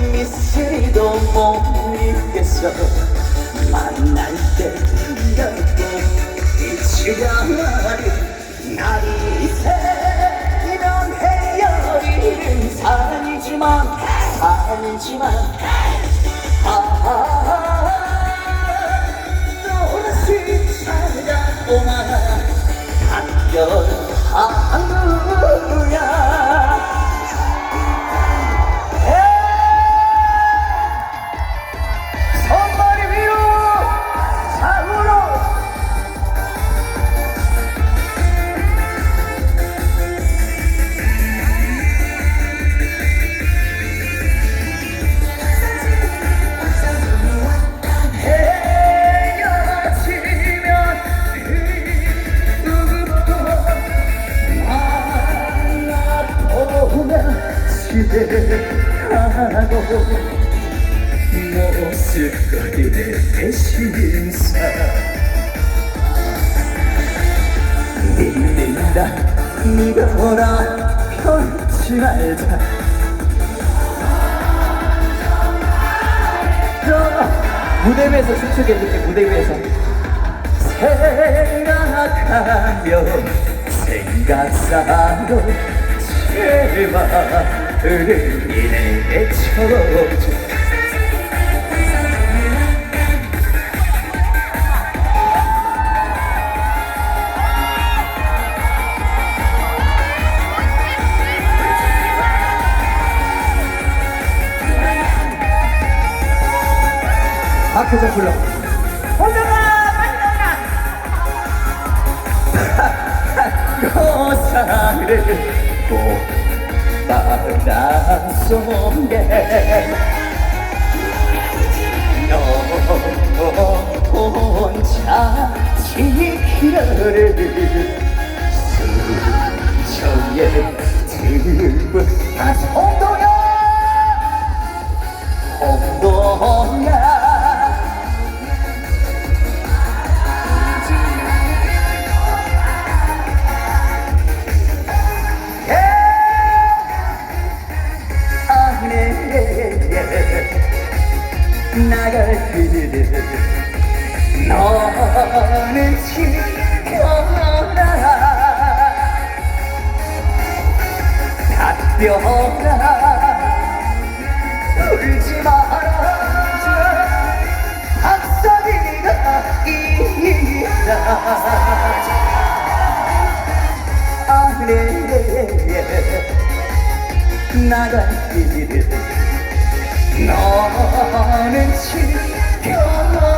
미스리도 못 잊겠어. 만날 때여도 잊으려니 날이 새면 헤어리는 사랑이지만 사랑이지만 대신사. 믿는다. 믿어라. 편치 말자. 무대 위에서 춤추게 해줄게 무대 위에서. 생각하며 생각사로 제발 은인에게 쳐줘 박효정 불러. 고사를 꽃 바람 속에 너 혼자 지키려를 수정에 들고 다 홍도야 홍도야 나갈 길을 너는 지켜라 답변아 울지 마라 박사리가 있다 아 그래 나갈 길을 너는 지켜라